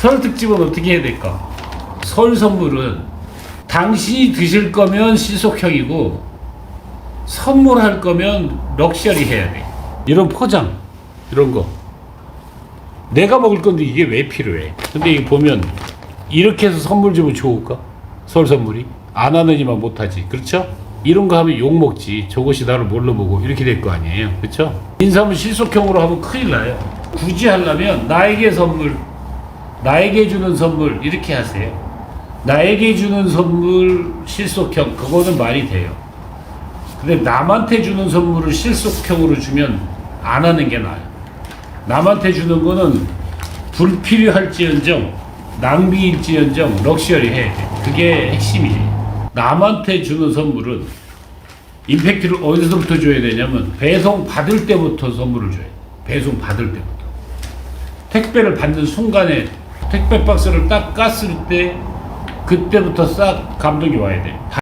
설 특집은 어떻게 해야 될까? 설 선물은 당신이 드실 거면 시속형이고 선물할 거면 럭셔리 해야 돼. 이런 포장, 이런 거. 내가 먹을 건데 이게 왜 필요해? 근데 이거 보면 이렇게 해서 선물 주면 좋을까? 설 선물이 안 하느니만 못하지, 그렇죠? 이런 거 하면 욕 먹지. 저것이 나를 뭘로 보고 이렇게 될 거 아니에요, 그렇죠? 인삼은 실속형으로 하면 큰일 나요. 굳이 하려면 나에게 선물, 나에게 주는 선물 이렇게 하세요. 나에게 주는 선물 실속형 그거는 말이 돼요. 근데 남한테 주는 선물을 실속형으로 주면 안 하는 게 나아요. 남한테 주는 거는 불필요할지언정 낭비일지언정 럭셔리 해야 돼. 그게 핵심이지. 남한테 주는 선물은 임팩트를 어디서부터 줘야 되냐면 배송 받을 때부터 선물을 돼. 배송 받을 때부터. 택배를 받는 순간에 택배 박스를 딱 깠을 때 그때부터 싹 감동이 와야 돼.